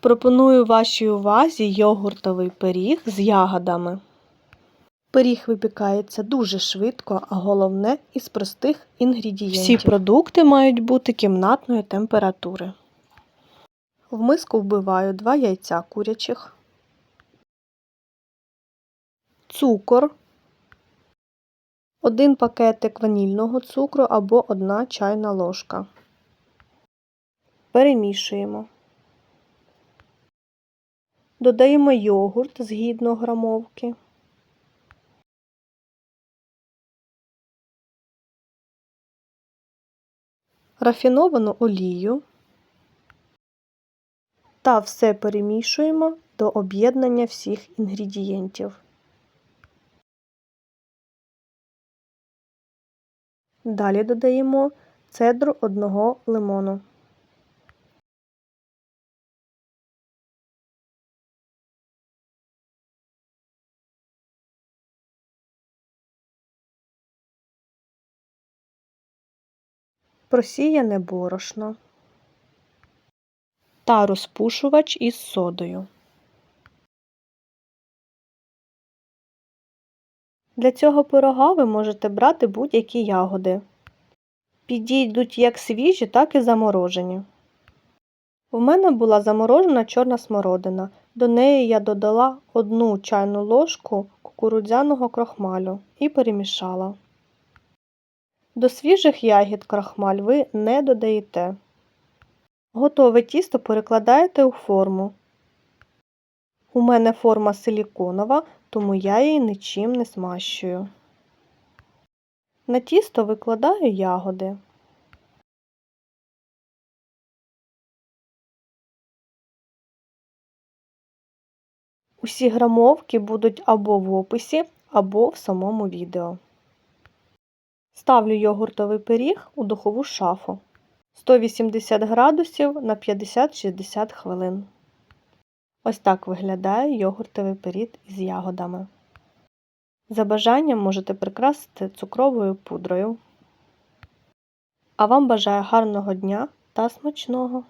Пропоную вашій увазі йогуртовий пиріг з ягодами. Пиріг випікається дуже швидко, а головне із простих інгредієнтів. Всі продукти мають бути кімнатної температури. В миску вбиваю 2 яйця курячих, цукор, один пакетик ванільного цукру або 1 чайна ложка. Перемішуємо. Додаємо йогурт згідно грамовки. Рафіновану олію та все перемішуємо до об'єднання всіх інгредієнтів. Далі додаємо цедру одного лимону. Просіяне борошно та розпушувач із содою. Для цього пирога ви можете брати будь-які ягоди. Підійдуть як свіжі, так і заморожені. У мене була заморожена чорна смородина. До неї я додала одну чайну ложку кукурудзяного крохмалю і перемішала. До свіжих ягід крахмаль ви не додаєте. Готове тісто перекладаєте у форму. У мене форма силіконова, тому я її нічим не змащую. На тісто викладаю ягоди. Усі грамовки будуть або в описі, або в самому відео. Ставлю йогуртовий пиріг у духову шафу 180 градусів на 50-60 хвилин. Ось так виглядає йогуртовий пиріг із ягодами. За бажанням можете прикрасити цукровою пудрою. А вам бажаю гарного дня та смачного!